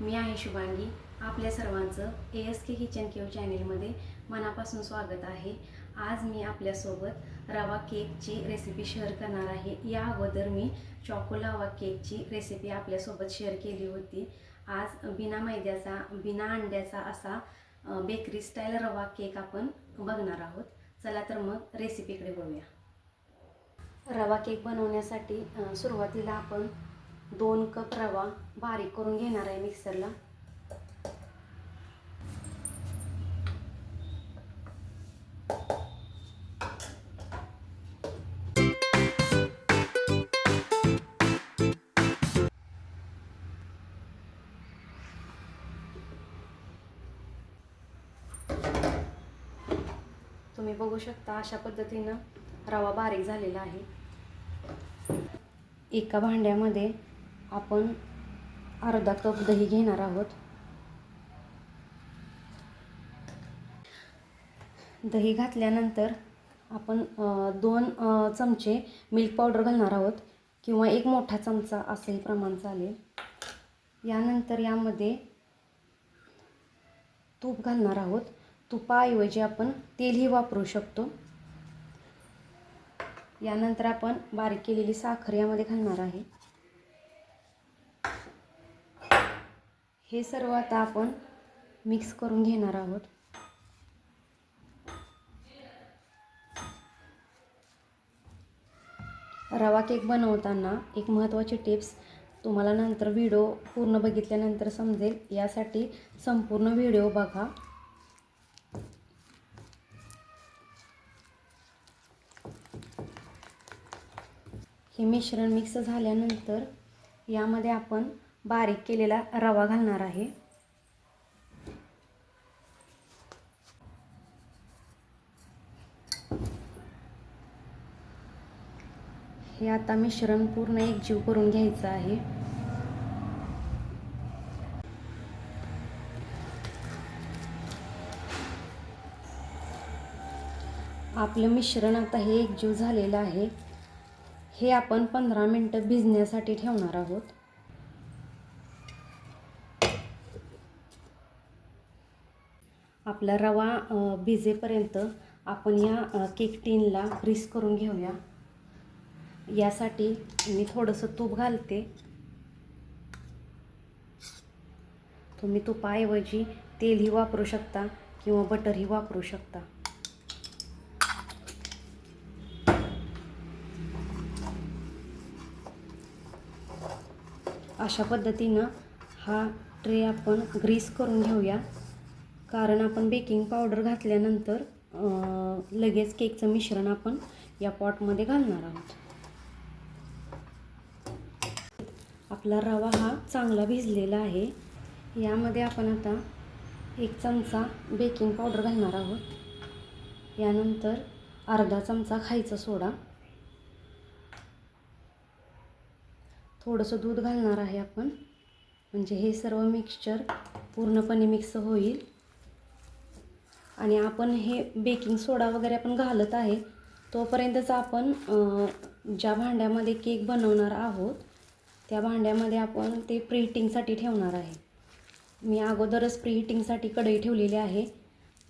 मी आहे शुभांगी. आपल्या सर्वांचं A S K kitchen cave चॅनेलमध्ये मनापासून स्वागत आहे. आज मी आपल्यासोबत रवा केकची रेसिपी शेअर करणार आहे. या अगोदर मी चॉको लावा केकची रेसिपी आपल्यासोबत शेअर केली होती. आज बिना मैद्याचा बिना अंड्याचा असा बेकरी स्टाईल रवा केक आपण बघणार आहोत. चला तर मग रेसिपीकडे बघूया रवा केक बनवण्यासाठी सुरुवातीला आपण दोन कप रवा बारीक करून घेणार आहे मिक्सरला. तुम्ही बघू शकता अशा पद्धतीनं रवा बारीक झालेला आहे. एका भांड्यामध्ये आपण अर्धा कप दही घेणार आहोत. दही घातल्यानंतर आपण दोन चमचे मिल्क पावडर घालणार आहोत किंवा एक मोठा चमचा असंही प्रमाण चालेल. यानंतर यामध्ये तूप घालणार आहोत. तुपाऐवजी आपण तेलही वापरू शकतो. यानंतर आपण बारीक केलेली साखर यामध्ये घालणार आहे. हे सर्व आता आपण मिक्स करून घेणार आहोत. रवा केक बनवताना एक महत्त्वाची टिप्स तुम्हाला नंतर व्हिडिओ पूर्ण बघितल्यानंतर समजेल. यासाठी संपूर्ण व्हिडिओ बघा. हे मिश्रण मिक्स झाल्यानंतर यामध्ये आपण बारीक केलेला रवा घालणार आहे. हे आता मिश्रण पूर्ण एकजीव करून घ्यायचं आहे. आपलं मिश्रण आता हे एकजीव झालेलं आहे. हे आपण पंधरा मिनटं भिजण्यासाठी ठेवणार आहोत. आपला रवा भिजेपर्यंत आपण या केक टीनला ग्रीस करून घेऊया. यासाठी मी थोडंसं तूप घालते. तुम्ही तुपाऐवजी तेलही वापरू शकता किंवा बटरही वापरू शकता. अशा पद्धतीनं हा ट्रे आपण ग्रीस करून घेऊया. कारण आपण बेकिंग पावडर घातल्यानंतर लगेच केकचं मिश्रण आपण या पॉटमध्ये घालणार आहोत. आपला रवा हा चांगला भिजलेला आहे. यामध्ये आपण आता एक चमचा बेकिंग पावडर घालणार आहोत. यानंतर अर्धा चमचा खायचा सोडा. थोडंसं दूध घालणार आहे आपण. म्हणजे हे सर्व मिक्सचर पूर्णपणे मिक्स होईल. आणि आपण हे बेकिंग सोडा वगैरे आपण घालत आहे तोपर्यंतच आपण ज्या भांड्यामध्ये केक बनवणार आहोत त्या भांड्यामध्ये आपण ते प्रीहिटिंगसाठी ठेवणार आहे. मी अगोदरच प्रीहिटिंगसाठी कढई ठेवलेली आहे.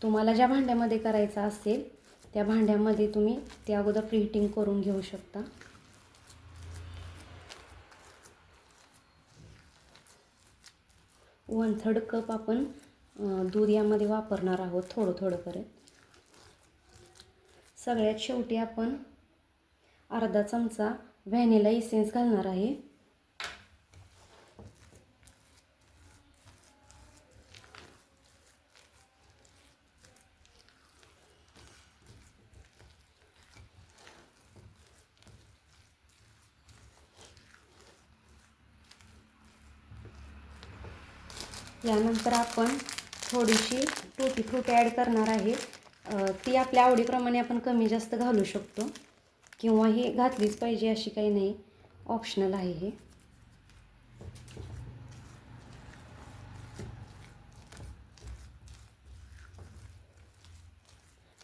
तुम्हाला ज्या भांड्यामध्ये करायचं असेल त्या भांड्यामध्ये तुम्ही ते अगोदर प्रीहिटिंग करून घेऊ शकता. वन थर्ड कप आपण दूध यामध्ये वापरणार आहोत थोडं थोडं करत सगळ्यात शेवटी आपण अर्धा चमचा व्हॅनिला इसेन्स घालणार आहे. यानंतर आपण थोडीशी टुटी फ्रूट ॲड करणार आहे. ती आपल्या आवडीप्रमाणे आपण कमी जास्त घालू शकतो. किंवा ही घातलीच पाहिजे अशी काही नाही. ऑप्शनल आहे हे.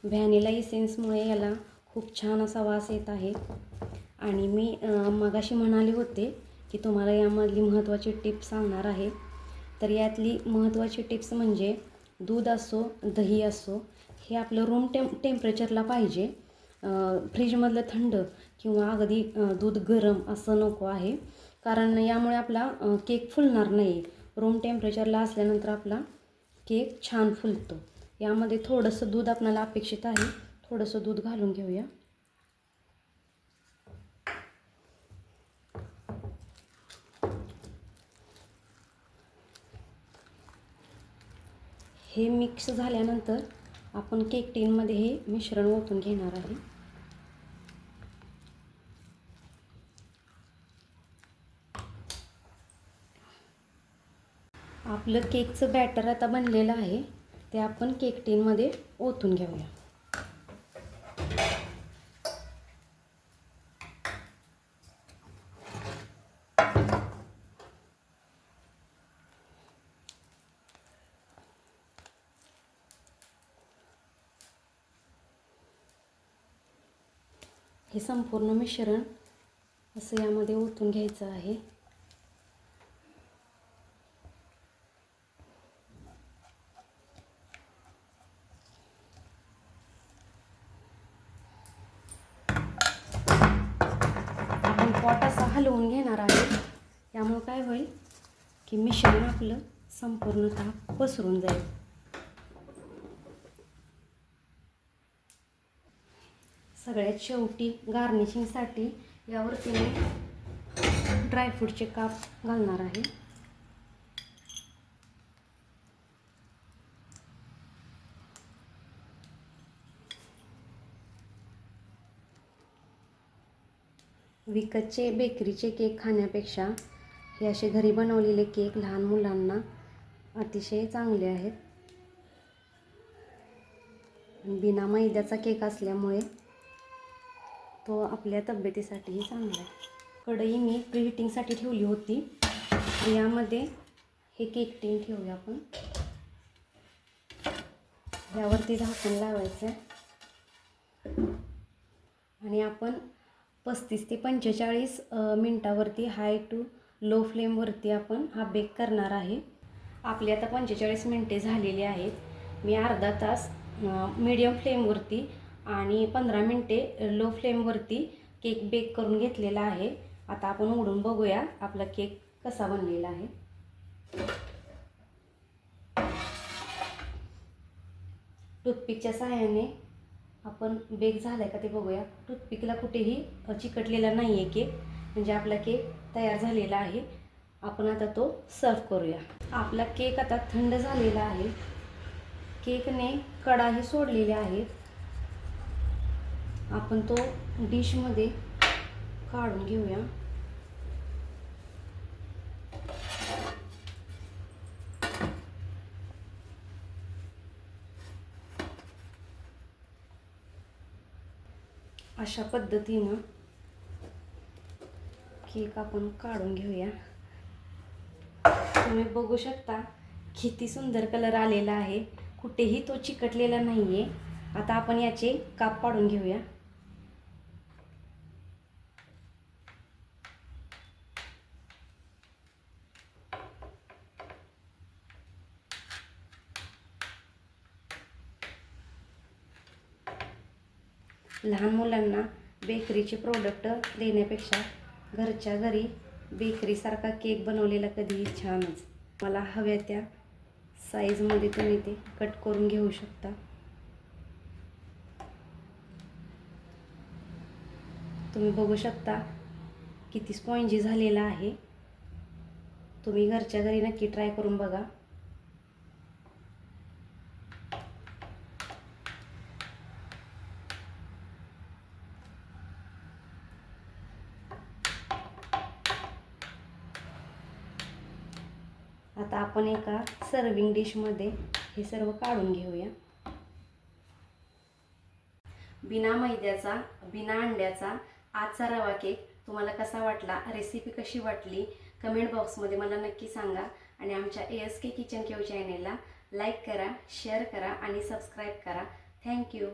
व्हॅनिला इसेन्समुळे याला खूप छान असा वास येत आहे. आणि मी मगाशी म्हणाले होते की तुम्हाला यामधली महत्त्वाची टिप सांगणार आहे. तर यातली महत्त्वाची टिप्स म्हणजे दूध असो दही असो हे आपलं रूम टेम टेम्परेचरला पाहिजे. फ्रीजमधलं थंड किंवा अगदी दूध गरम असं नको आहे. कारण यामुळे आपला केक फुलणार नाही. रूम टेम्परेचरला असल्यानंतर आपला केक छान फुलतो. यामध्ये थोडंसं दूध आपल्याला अपेक्षित आहे. थोडंसं दूध घालून घेऊया. हे मिक्स झाल्यानंतर आपण केक टीनमध्ये हे मिश्रण ओतून घेणार आहे. आपलं केकचं बॅटर आता बनलेलं आहे. ते आपण केक टीनमध्ये ओतून घेऊया. हे संपूर्ण मिश्रण असं यामध्ये ओतून घ्यायचं आहे. आपण पॉट असा हलवून घेणार आहे. यामुळे काय होईल की मिश्रण आपलं संपूर्णतः पसरून जाईल. सगळ्यात शेवटी गार्निशिंगसाठी यावरती मी ड्रायफ्रूटचे काप घालणार आहे. विकतचे बेकरीचे केक खाण्यापेक्षा हे असे घरी बनवलेले केक लहान मुलांना अतिशय चांगले आहेत. बिना मैद्याचा केक असल्यामुळे तो आपल्या तब्येतीसाठीही चांगला आहे. कढई मी प्रीहिटिंगसाठी ठेवली होती. यामध्ये हे केक टीन ठेवूया आपण. यावरती झाकून लावायचं आहे आणि आपण पस्तीस ते पंचेचाळीस मिनटावरती हाय टू लो फ्लेमवरती आपण हा बेक करणार आहे. आपली आता पंचेचाळीस मिनटे झालेली आहेत. मी अर्धा तास मीडियम फ्लेमवरती आणि पंधरा मिनटे लो फ्लेमवरती केक बेक करून घेतलेला आहे. आता आपण उघडून बघूया आपला केक कसा बनलेला आहे. टूथपिकच्या सहाय्याने आपण बेक झाला आहे का ते बघूया. टूथपिकला कुठेही चिकटलेला नाही आहे केक म्हणजे आपला केक तयार झालेला आहे. आपण आता तो सर्व करूया. आपला केक आता थंड झालेला आहे. केकने कडाही सोडलेल्या आहेत. आपण तो डिशमध्ये काढून घेऊया. अशा पद्धतीनं केक आपण काढून घेऊया. तुम्ही बघू शकता किती सुंदर कलर आलेला आहे. कुठेही तो चिकटलेला नाही आहे आता आपण याचे काप पाडून घेऊया. लहान मुलांना बेकरीचे प्रोडक्ट देण्यापेक्षा घरच्या घरी बेकरीसारखा केक बनवलेला कधीही छानच. मला हव्या त्या साईजमध्ये तुम्ही ते कट करून घेऊ शकता. तुम्ही बघू शकता किती स्पॉन्जी झालेला आहे. तुम्ही घरच्या घरी नक्की ट्राय करून बघा. आता आपण एका सर्विंग डिशमध्ये हे सर्व काढून घेऊया. बिना मैद्याचा बिना अंड्याचा आजचा रवा केक तुम्हाला कसा वाटला रेसिपी कशी वाटली कमेंट बॉक्समध्ये मला नक्की सांगा. आणि आमच्या A S K kitchen cave चॅनेलला लाईक करा शेअर करा आणि सबस्क्राईब करा. थँक्यू